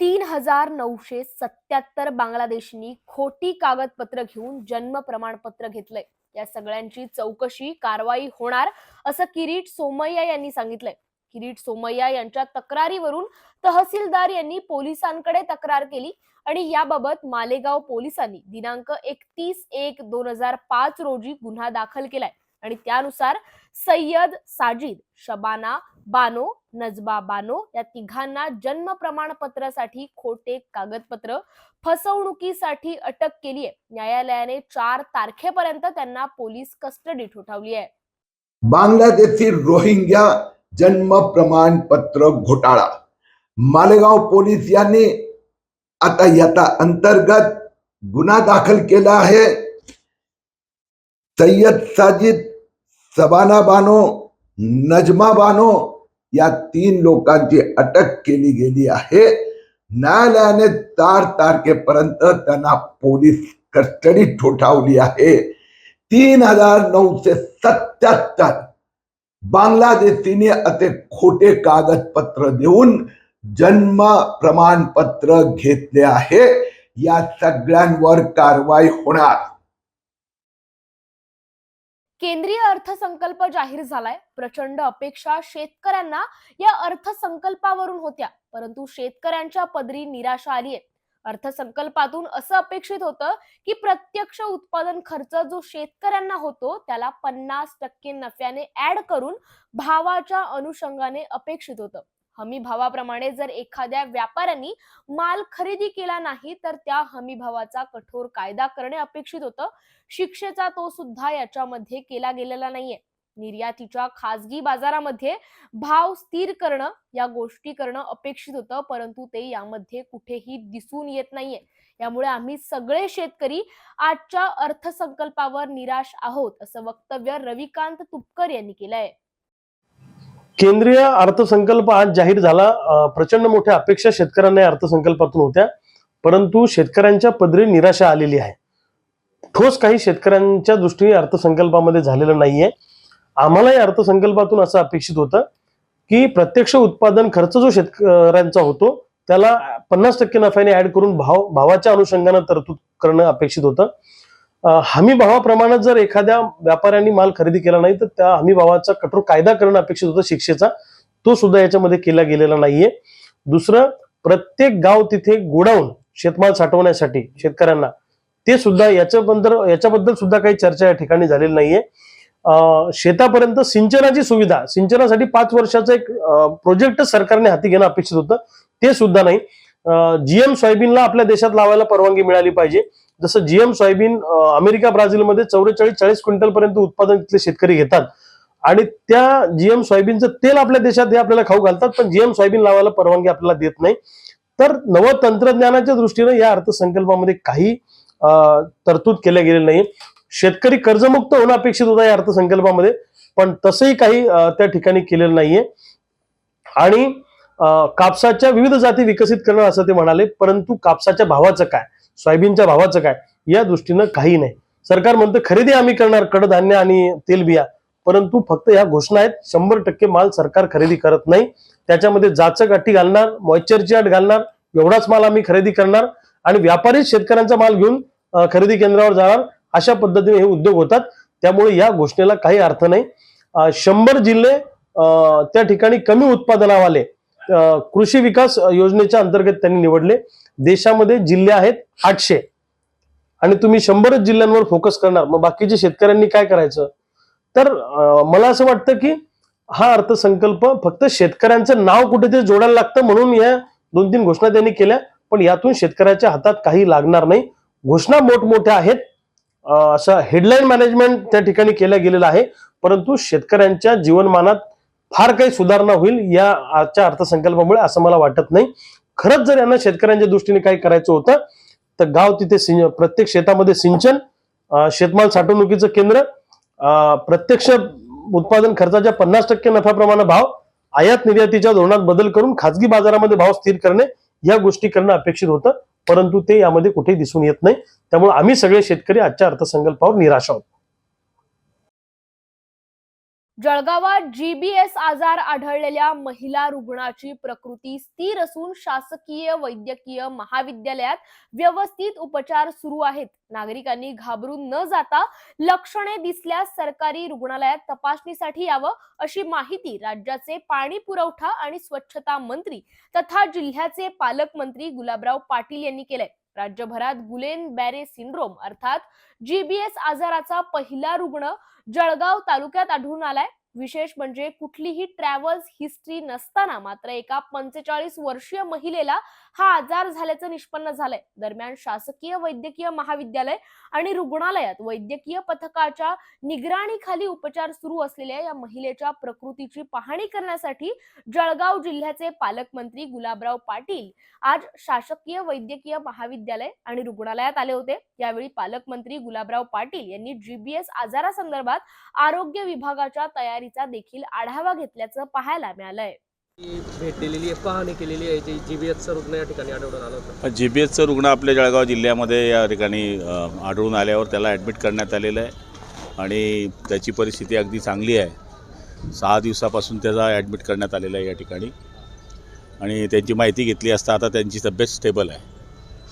तीन हजार नऊशे सत्याहत्तर बांगलादेशींनी खोटी कागदपत्र घेऊन जन्म प्रमाणपत्र घेतलंय. या सगळ्यांची चौकशी कारवाई होणार असं किरीट सोमय्या यांनी सांगितलंय. किरीट सोमय्या यांच्या तक्रारीवरून तहसीलदार यांनी पोलिसांकडे तक्रार केली आणि याबाबत मालेगाव पोलिसांनी दिनांक एकतीस एक दोन हजार पाच रोजी गुन्हा दाखल केलाय. आणि त्यानुसार सय्यद साजिद शबाना बानो नजबा बानो या तिघांना जन्म प्रमाणपत्रासाठी खोटे कागदपत्र फसवणुकीसाठी अटक केली आहे. न्यायालयाने चार तारखेपर्यंत त्यांना पोलीस कस्टडी ठोठावली आहे. बांगलादेशी रोहिंग्या जन्म प्रमाणपत्र घोटाळा. मालेगाव पोलीस यांनी आता याचा अंतर्गत गुन्हा दाखल केला आहे. सय्यद साजिद सबाना बानो नजमा बानो या तीन लोकांची अटक केली गेली आहे. न्यायालयाने चार तारखेपर्यंत त्यांना पोलीस कस्टडी ठोठावली आहे. तीन हज़ार नऊशे सत्याहत्तर बांगलादेशीने असे खोटे कागदपत्र देऊन जन्म प्रमाणपत्र घेतले आहे. या सगळ्यांवर कारवाई होणार. केंद्रीय अर्थसंकल्प जाहीर झालाय. प्रचंड अपेक्षा शेतकऱ्यांना या अर्थसंकल्पावरून होत्या परंतु शेतकऱ्यांच्या पदरी निराशा आली आहे अर्थसंकल्पातून असं अपेक्षित होतं की प्रत्यक्ष उत्पादन खर्च जो शेतकऱ्यांना होतो त्याला पन्नास टक्के नफ्याने ऍड करून भावाच्या अनुषंगाने अपेक्षित होतं. हमी भावाप्रमाणे जर एखाद्या व्यापाऱ्यांनी माल खरेदी केला नाही तर त्या हमी भावाचा कठोर कायदा करणे अपेक्षित होतं. शिक्षेचा तो सुद्धा याच्यामध्ये केला गेलेला नाहीये. निर्यातीच्या खासगी बाजारामध्ये भाव स्थिर करणं या गोष्टी करणं अपेक्षित होतं परंतु ते यामध्ये कुठेही दिसून येत नाहीये. यामुळे आम्ही सगळे शेतकरी आजच्या अर्थसंकल्पावर निराश आहोत असं वक्तव्य रविकांत तुपकर यांनी केलंय. केंद्रीय अर्थसंकल्प आज जाहीर झाला. प्रचंड मोठ्या अपेक्षा शेतकऱ्यांना या अर्थसंकल्पातून होत्या. परंतु शेतकऱ्यांच्या पदरी निराशा आलेली आहे. ठोस काही शेतकऱ्यांच्या दृष्टीने अर्थसंकल्पामध्ये झालेलं नाहीये. आम्हाला या अर्थसंकल्पातून असं अपेक्षित होतं की प्रत्यक्ष उत्पादन खर्च जो शेतकऱ्यांचा होतो त्याला पन्नास टक्के नफ्याने ऍड करून भाव भावाच्या अनुषंगानं तरतूद करणं अपेक्षित होतं. हमी भावाप्रमाणे जर एखाद्या व्यापाऱ्यांनी माल खरेदी केला नाही तर त्या हमी भावाचा कठोर कायदा करणं अपेक्षित होतं शिक्षेचा. तो सुद्धा याच्यामध्ये केला गेलेला नाहीये. दुसरं प्रत्येक गाव तिथे गोडाऊन शेतमाल साठवण्यासाठी शेतकऱ्यांना ते सुद्धा याच्याबद्दल याच्याबद्दल सुद्धा काही चर्चा या ठिकाणी झालेली नाहीये. अं, शेतापर्यंत सिंचनाची सुविधा सिंचनासाठी पाच वर्षाचा एक प्रोजेक्ट सरकारने हाती घेणं अपेक्षित होतं ते सुद्धा नाही. जीएम सोयाबीनला आपल्या देशात लावायला परवानगी मिळाली पाहिजे. जसं जीएम सोयाबीन अमेरिका ब्राझीलमध्ये चौवेचाळीस चाळीस क्विंटल पर्यंत उत्पादन तिथले शेतकरी घेतात. आणि त्या जीएम सोयाबीनचं तेल आपल्या देशात हे आपल्याला खाऊ घालतात पण जीएम सोयाबीन लावायला परवानगी आपल्याला देत नाही. तर नव तंत्रज्ञानाच्या दृष्टीने या अर्थसंकल्पामध्ये काही तरतूद केल्या गेलेली नाही शेतकरी कर्जमुक्त होणं अपेक्षित होता या अर्थसंकल्पामध्ये पण तसंही काही त्या ठिकाणी केलेलं नाहीये. आणि कापसाच्या विविध जाती विकसित करणं असं ते म्हणाले परंतु कापसाच्या भावाचं काय? सोयाबीनच्या भावाचं काय? या दृष्टीनं काही नाही. सरकार म्हणतं खरेदी आम्ही करणार कडधान्य आणि तेलबिया परंतु फक्त या घोषणा आहेत शंभर टक्के माल सरकार खरेदी करत नाही. त्याच्यामध्ये जाचक अटी घालणार मॉइश्चरची अट घालणार एवढाच माल आम्ही खरेदी करणार आणि व्यापारी शेतकऱ्यांचा माल घेऊन खरेदी केंद्रावर जाणार अशा पद्धतीने हे उद्योग होतात. त्यामुळे या घोषणेला काही अर्थ नाही. शंभर जिल्हे अं, त्या ठिकाणी कमी उत्पादनावाले कृषी विकास योजनेच्या अंतर्गत त्यांनी निवडले. देशामध्ये जिल्हे आहेत आठशे. आणि तुम्ही शंभरच जिल्ह्यांवर फोकस करणार. मग बाकीच्या शेतकऱ्यांनी काय करायचं? तर मला असं वाटतं की हा अर्थसंकल्प फक्त शेतकऱ्यांचं नाव कुठेतरी जोडायला लागतं म्हणून या दोन तीन घोषणा त्यांनी केल्या. पण यातून शेतकऱ्याच्या हातात काही लागणार नाही. घोषणा मोठमोठ्या आहेत. असं हेडलाईन मॅनेजमेंट त्या ठिकाणी केलं गेलेलं आहे. परंतु शेतकऱ्यांच्या जीवनमानात फार काही सुधारणा होईल या आजच्या अर्थसंकल्पामुळे असं मला वाटत नाही. खरंच जर यांना शेतकऱ्यांच्या दृष्टीने काही करायचं होतं तर गाव तिथे प्रत्येक शेतामध्ये सिंचन शेतमाल साठवणुकीचं केंद्र प्रत्यक्ष उत्पादन खर्चाच्या पन्नास टक्के नफ्याप्रमाणे भाव आयात निर्यातीच्या धोरणात बदल करून खाजगी बाजारामध्ये भाव स्थिर करणे या गोष्टी करणं अपेक्षित होतं परंतु ते यामध्ये कुठेही दिसून येत नाही. त्यामुळे आम्ही सगळे शेतकरी आजच्या अर्थसंकल्पावर निराश आहोत. जळगावात जीबीएस आजार आढळलेल्या महिला रुग्णाची प्रकृती स्थिर असून शासकीय वैद्यकीय महाविद्यालयात व्यवस्थित उपचार सुरू आहेत. नागरिकांनी घाबरून न जाता लक्षणे दिसल्यास सरकारी रुग्णालयात तपासणीसाठी यावं अशी माहिती राज्याचे पाणी पुरवठा आणि स्वच्छता मंत्री तथा जिल्ह्याचे पालकमंत्री गुलाबराव पाटील यांनी केलंय. राज्यभरात गुलेन बॅरे सिंड्रोम अर्थात जीबीएस आजाराचा पहिला रुग्ण जळगाव तालुक्यात आढळून आलाय. विशेष म्हणजे कुठलीही ट्रॅव्हल्स हिस्ट्री नसताना मात्र एका पंचेचाळीस वर्षीय महिलेला हा आजार झाल्याचं निष्पन्न झालंय. दरम्यान शासकीय वैद्यकीय महाविद्यालय आणि रुग्णालयात वैद्यकीय पथकाच्या निगराणीखाली उपचार सुरू असलेल्या या महिलेच्या प्रकृतीची पाहणी करण्यासाठी जळगाव जिल्ह्याचे पालकमंत्री गुलाबराव पाटील आज शासकीय वैद्यकीय महाविद्यालय आणि रुग्णालयात आले होते. यावेळी पालकमंत्री गुलाबराव पाटील यांनी जीबीएस आजारासंदर्भात आरोग्य विभागाच्या तयारीचा देखील आढावा घेतल्याचं पाहायला मिळालंय. भेट दिलेली आहे पाहणी केलेली आहे जी जी बी एचचं रुग्ण या ठिकाणी आढळून आलं होतं. जी बी एसचं रुग्ण आपल्या जळगाव जिल्ह्यामध्ये या ठिकाणी आढळून आल्यावर त्याला ॲडमिट करण्यात आलेलं आहे. आणि त्याची परिस्थिती अगदी चांगली आहे. सहा दिवसापासून त्याचा ॲडमिट करण्यात आलेला आहे या ठिकाणी. आणि त्यांची माहिती घेतली असता आता त्यांची तब्येत स्टेबल आहे.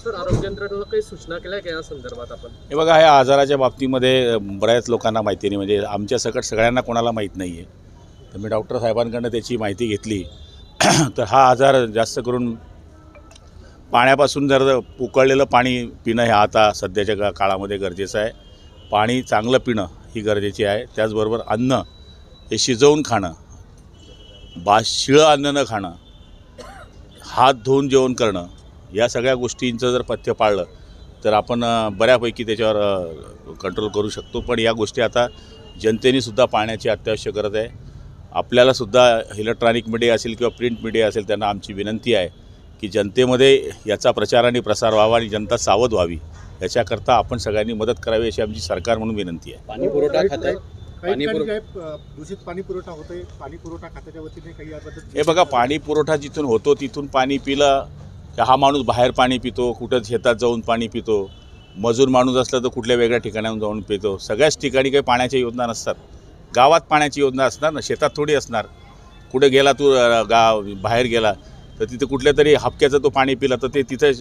सर आरोग्य यंत्रणेला काही सूचना केल्या का या संदर्भात आपण? हे बघा ह्या आजाराच्या बाबतीमध्ये बऱ्याच लोकांना माहिती नाही. म्हणजे आमच्या सकट सगळ्यांना कोणाला माहीत नाही आहे तर मी डॉक्टर साहेबांकडनं त्याची माहिती घेतली. तर हा आजार जास्त करून पाण्यापासून जर उकळलेलं पाणी पिणं हे आता सध्याच्या का काळामध्ये गरजेचं आहे. पाणी चांगलं पिणं ही गरजेची आहे. त्याचबरोबर अन्न हे शिजवून खाणं बा शिळं अन्न न खाणं हात धुवून जेवण करणं या सगळ्या गोष्टींचं जर पथ्य पाळलं तर आपण बऱ्यापैकी त्याच्यावर कंट्रोल करू शकतो. पण या गोष्टी आता जनतेने सुद्धा पाहण्याची अत्यावश्यक गरज आहे. आपल्यालासुद्धा इलेक्ट्रॉनिक मीडिया असेल किंवा प्रिंट मीडिया असेल त्यांना आमची विनंती आहे की जनतेमध्ये याचा प्रचार आणि प्रसार व्हावा आणि जनता सावध व्हावी. याच्याकरता आपण सगळ्यांनी मदत करावी अशी आमची सरकार म्हणून विनंती आहे. पाणी पुरवठा खातं पाणी दूषित पाणी पुरवठा होतोय. पाणी पुरवठा खात्याच्या वतीने काही हे बघा पाणी पुरवठा जिथून होतो तिथून पाणी पिलं तर हा माणूस बाहेर पाणी पितो कुठं शेतात जाऊन पाणी पितो. मजूर माणूस असला तर कुठल्या वेगळ्या ठिकाणाहून जाऊन पितो. सगळ्याच ठिकाणी काही पाण्याच्या योजना नसतात. गावात पाण्याची योजना असणार ना शेतात थोडी असणार. कुठे गेला तू गाव बाहेर गेला तर तिथे कुठल्या तरी हपक्याचं तो पाणी पिला तर ते तिथे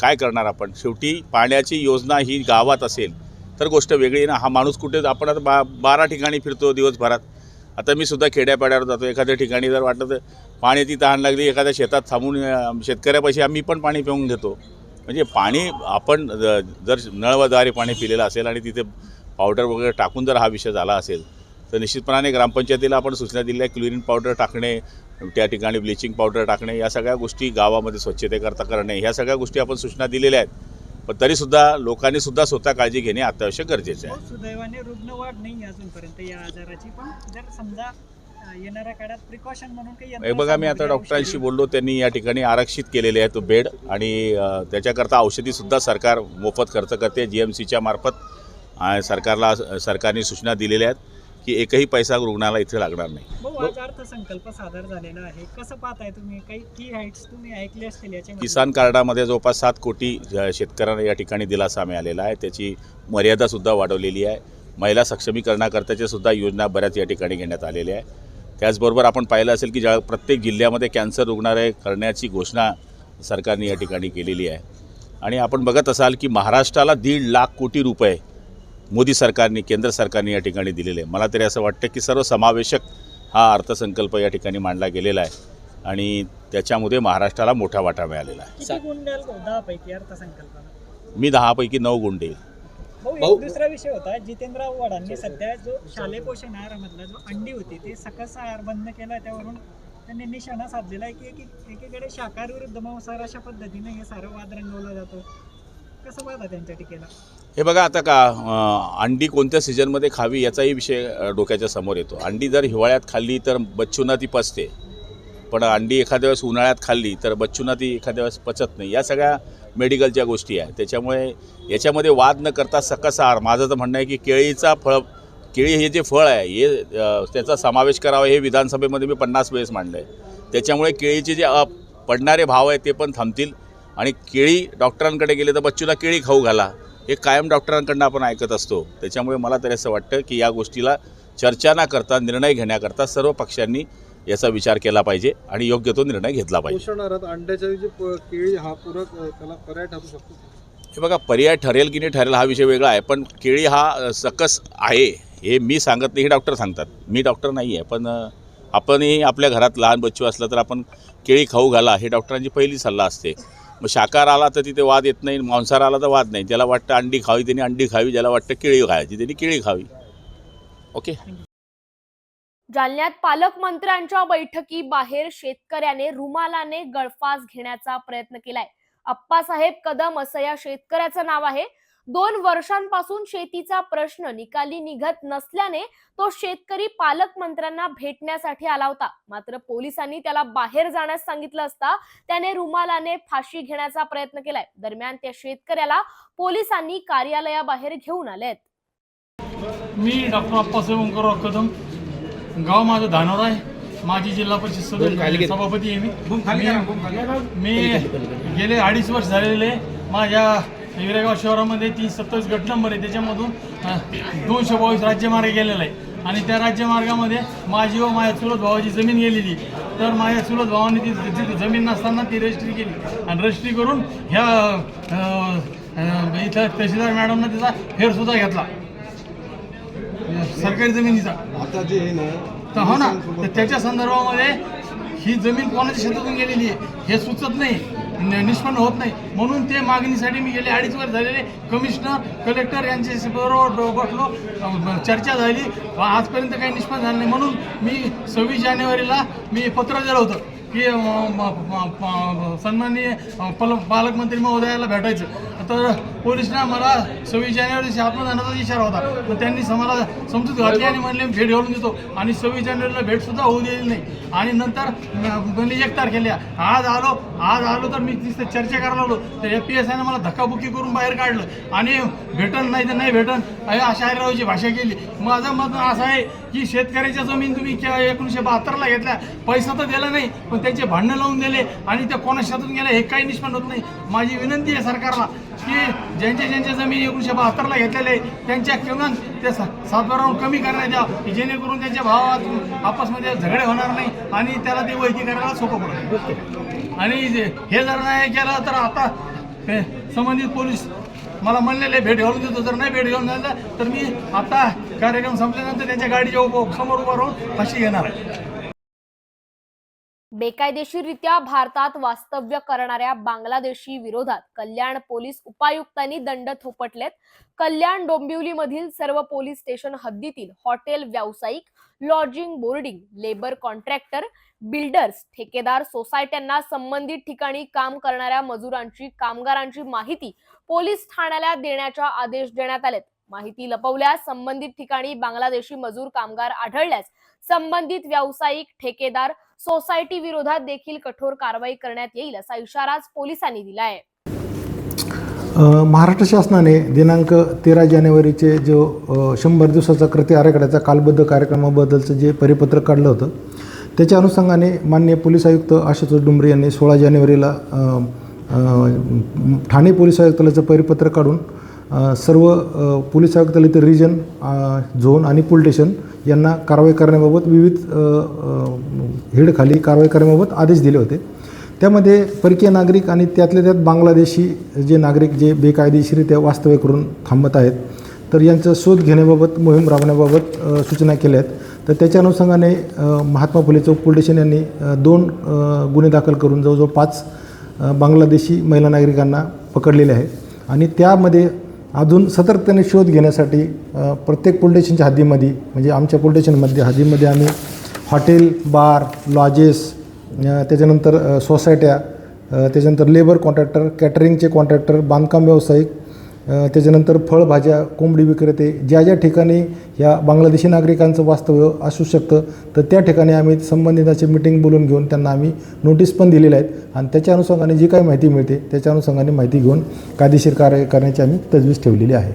काय करणार आपण? शेवटी पाण्याची योजना ही गावात असेल तर गोष्ट वेगळी ना. हा माणूस कुठे आपण आता बा बारा ठिकाणी फिरतो दिवसभरात. आता मी सुद्धा खेड्यापाड्यावर जातो. एखाद्या ठिकाणी जर वाटलं तर पाण्याची तहान लागली एखाद्या शेतात थांबून शेतकऱ्यापाशी आम्ही पण पाणी पिऊन घेतो. म्हणजे पाणी आपण ज- जर नळवाद्वारे पाणी पिलेलं असेल आणि तिथे पावडर वगैरे टाकून जर हा विषय झाला असेल तर निश्चितपणाने ग्रामपंचायतीला आपण सूचना दिल्या क्लोरीन पावडर टाकणे त्या ठिकाणी ब्लिचिंग पावडर टाकणे या सगळ्या गोष्टी गावामध्ये स्वच्छतेकरता करणे ह्या सगळ्या गोष्टी आपण सूचना दिलेल्या आहेत. पण तरीसुद्धा लोकांनी सुद्धा स्वतः काळजी घेणे अत्यावश्यक गरजेचं आहे. हो, सुदैवाने रुग्णवाढ नाही अजूनपर्यंत या आजाराची पण. जर समजा येणाऱ्या काळात प्रिकॉशन म्हणून काही हे बघा मी आता डॉक्टरांशी बोललो त्यांनी या ठिकाणी आरक्षित केलेले आहे तो बेड आणि त्याच्याकरता औषधीसुद्धा सरकार मोफत खर्च करते. जी एम सीच्या मार्फत सरकारला सरकारने सूचना दिलेल्या आहेत की एकही पैसा रुग्णाला इथे लागणार नाही. अर्थसंकल्प सादर झालेला आहे. कसं पाहताय तुम्ही? काही की हाईट्स तुम्ही ऐकले असतील किसान कार्डामध्ये जवळपास सात कोटी शेतकऱ्यांना या ठिकाणी दिलासा मिळालेला आहे. त्याची मर्यादासुद्धा वाढवलेली आहे. महिला सक्षमीकरणाकरताच्या सुद्धा योजना बऱ्याच या ठिकाणी घेण्यात आलेल्या आहे त्याचबरोबर आपण पाहिलं असेल की ज्या प्रत्येक जिल्ह्यामध्ये कॅन्सर रुग्णालय करण्याची घोषणा सरकारने या ठिकाणी केलेली आहे. आणि आपण बघत असाल की महाराष्ट्राला दीड लाख कोटी रुपये मोदी सरकारने केंद्र सरकारने या ठिकाणी दिलेले आहे. मला तरी असं वाटतं की सर्व समावेशक हा अर्थसंकल्प या ठिकाणी मांडला गेलेला आहे आणि त्याच्यामध्ये महाराष्ट्राला मोठा वाटा मिळालेला आहे. मी दहापैकी नऊ गुण देईल भाऊ दुसरा विषय होता. जितेंद्र आव्हाडांनी सध्या जो शालेय पोषण आहारामधला जो अंडी होती ते सकस आहार बंद केला. त्यावरून त्यांनी निशाणा साधलेला आहे की एकी- एकीकडे शाकाहार विरुद्ध मांसाहार अशा पद्धतीने हे सारं वाद रंगवला जातो. कसं पाहता त्यांच्या टीकेला हे बघा आता का अं, अंडी कोणत्या सीझनमध्ये खावी याचाही विषय डोक्याच्या समोर येतो. अंडी जर हिवाळ्यात खाल्ली तर बच्चूंना ती पचते. पण अंडी एखाद्या वेळेस उन्हाळ्यात खाल्ली तर बच्चूंना ती एखाद्या वेळेस पचत नाही. या सगळ्या मेडिकलच्या गोष्टी आहेत. त्याच्यामुळे याच्यामध्ये वाद न करता सकसार माझं तर म्हणणं आहे की केळीचा फळ केळी हे जे फळ आहे हे त्याचा समावेश करावा हे विधानसभेमध्ये मी पन्नास वेळेस मांडलं आहे त्याच्यामुळे केळीचे जे अ, पडणारे भाव आहेत ते पण थांबतील. आणि केळी डॉक्टरांकडे गेले तर बच्चूला केळी खाऊ घाला. हे कायम डॉक्टरांकडनं आपण ऐकत असतो. त्याच्यामुळे मला तरी असं वाटतं की या गोष्टीला चर्चा न करता निर्णय घेण्याकरता सर्व पक्षांनी याचा विचार केला पाहिजे आणि योग्य तो निर्णय घेतला पाहिजे. अंड्याच्या केळी हा पूरक अ, त्याला पर्याय ठरू शकतो हे बघा पर्याय ठरेल की नाही ठरेल हा विषय वेगळा आहे पण केळी हा सकस आहे हे मी सांगत नाही हे डॉक्टर सांगतात. मी डॉक्टर नाही आहे पण आपणही आपल्या घरात लहान बच्चू असलं तर आपण केळी खाऊ घाला हे डॉक्टरांची पहिली सल्ला असते. मग शाकाहार आला तर तिथे वाद येत नाही मांसाहार आला तर वाद नाही. ज्याला वाटतं अंडी खावी त्यांनी अंडी खावी ज्याला वाटतं केळी खायची त्यांनी केळी खावी. ओके? जालन्यात पालकमंत्र्यांच्या बैठकीबाहेर शेतकऱ्याने रुमालाने गळफास घेण्याचा प्रयत्न केलाय. अप्पासाहेब कदम असं या शेतकऱ्याचं नाव आहे. दोन वर्षांपासून शेतीचा प्रश्न निकाली निघत नसल्याने तो शेतकरी पालकमंत्र्यांना भेटण्यासाठी आला होता. मात्र पोलिसांनी त्याला बाहेर जाण्यास सांगितलं असता त्याने रुमालाने फाशी घेण्याचा प्रयत्न केलाय. दरम्यान त्या शेतकऱ्याला पोलिसांनी कार्यालयाबाहेर घेऊन आलेत. मी डॉक्टर अप्पासाहेब कदम. गाव माझं धानोर आहे. माजी जिल्हा परिषद सदस्य सभापती आहे मी. मी गेले अडीच वर्ष झालेले. माझ्या हिवरेगाव शहरामध्ये तीन सत्तावीस गट नंबर आहे. त्याच्यामधून दोनशे बावीस राज्यमार्ग गेलेला आहे आणि त्या राज्यमार्गामध्ये माझी व माझ्या चुलत भावाची जमीन गेलेली. तर माझ्या चुलत भावाने ती जमीन नसताना ती रजिस्ट्री केली. आणि रजिस्ट्री करून ह्या इथं तहसीलदार मॅडमनं त्याचा फेरसुद्धा घेतला. सरकारी जमिनीचा. आता जे आहे ना तर हो ना तर त्याच्या संदर्भामध्ये ही जमीन कोणाच्या शेतातून गेलेली आहे हे सुचत नाही निष्पन्न होत नाही. म्हणून ते मागणीसाठी मी गेले अडीच वर्ष झालेले. कमिशनर कलेक्टर यांच्याशी बरोबर बसलो चर्चा झाली. आजपर्यंत काही निष्पन्न झालं नाही. म्हणून मी सव्वीस जानेवारीला मी पत्र दिलं होतं. की सन्माननीय पल पालकमंत्री महोदयाला भेटायचं. तर पोलिसनं मला सव्वीस जानेवारी दिवशी आत्मदानाचा इशारा होता. तर त्यांनी मला समजूत घातली आणि म्हणले भेट घालून देतो. आणि सव्वीस जानेवारीला भेटसुद्धा होऊ दिली नाही. आणि नंतर म्हणजे एक तारखेला आज आलो आज आलो तर मी तिथे चर्चा करायला लागलो. तर एफ पी एस आयनं मला धक्काबुक्की करून बाहेर काढलं. आणि भेटन नाही तर नाही भेटन अशा रावची भाषा केली. माझं मत असं आहे की शेतकऱ्याच्या जमीन तुम्ही एकोणीसशे बहात्तरला घेतल्या. पैसा तर दिला नाही पण त्यांचे भांडणं लावून दिले आणि त्या कोणा शेतातून हे काही निष्पन्न होत नाही. माझी विनंती आहे सरकारला की ज्यांच्या ज्यांच्या जमीन एकोणीसशे बहात्तरला घेतलेले आहे, त्यांच्या किमान ते सा- सातबाराहून कमी करण्यात द्या जेणेकरून त्यांच्या भावात आपसमध्ये झगडे होणार नाही आणि त्याला ते वैकी करायला सोपं पडेल. आणि जे- हे जर नाही केलं तर आता हे संबंधित पोलीस मला म्हणलेले भेट घालून देतो. जर नाही भेट घेऊन झालं तर मी आता कार्यक्रम संपल्यानंतर त्यांच्या गाडीच्या उभं समोर उभा राहून फाशी घेणार आहे. बेकायदेशीररित्या भारतात वास्तव्य करणाऱ्या बांगलादेशी विरोधात कल्याण पोलीस उपायुक्तांनी दंड थोपटलेत. कल्याण डोंबिवलीमधील सर्व पोलीस स्टेशन हद्दीतील हॉटेल व्यावसायिक lodging boarding labour contractor builders ठेकेदार सोसायट्यांना संबंधित ठिकाणी काम करणाऱ्या मजुरांची कामगारांची माहिती पोलीस ठाण्याला देण्याच्या आदेश देण्यात आलेत. माहिती लपवल्यास संबंधित ठिकाणी बांगलादेशी मजूर कामगार आढळल्यास संबंधित व्यावसायिक ठेकेदार सोसायटी विरोधात देखील कठोर कारवाई करण्यात येईल असा इशाराच पोलिसांनी दिला आहे महाराष्ट्र शासनाने दिनांक तेरा जानेवारीचे जो शंभर दिवसाचा कृती आराखड्याचा कालबद्ध कार्यक्रमाबद्दलचं जे परिपत्रक काढलं होतं त्याच्या अनुषंगाने माननीय पोलीस आयुक्त आशुतोष डुंबरे यांनी सोळा जानेवारीला ठाणे पोलीस आयुक्तालयाचं परिपत्रक काढून सर्व अ, पोलीस आयुक्तालयातील रिजन झोन आणि पुलटेशन स्टेशन यांना कारवाई करण्याबाबत विविध हेडखाली कारवाई करण्याबाबत आदेश दिले होते. त्यामध्ये परकीय नागरिक आणि त्यातल्या त्यात बांगलादेशी जे नागरिक जे बेकायदेशीरित्या वास्तव्य करून थांबत आहेत. तर यांचा शोध घेण्याबाबत मोहीम राबवण्याबाबत सूचना केल्या आहेत. तर त्याच्या अनुषंगाने महात्मा फुले चौक पोलीस स्टेशन यांनी दोन गुन्हे दाखल करून जवळजवळ पाच बांगलादेशी महिला नागरिकांना पकडलेले आहे आणि त्यामध्ये अजून सतर्कतेने शोध घेण्यासाठी प्रत्येक पोलीस हद्दीमध्ये म्हणजे आमच्या पोलीस हद्दीमध्ये आम्ही हॉटेल बार लॉजेस त्याच्यानंतर सोसायट्या त्याच्यानंतर लेबर कॉन्ट्रॅक्टर कॅटरिंगचे कॉन्ट्रॅक्टर बांधकाम व्यावसायिक त्याच्यानंतर फळभाज्या कोंबडी विक्रेते ज्या ज्या ठिकाणी या बांगलादेशी नागरिकांचं वास्तव्य असू शकतं तर त्या ठिकाणी आम्ही संबंधिताची मिटिंग बोलून घेऊन त्यांना आम्ही नोटीस पण दिलेल्या आहेत. आणि त्याच्या अनुषंगाने जी काही माहिती मिळते त्याच्या अनुषंगाने माहिती घेऊन कायदेशीर कार्य करण्याची आम्ही तजवीज ठेवलेली आहे.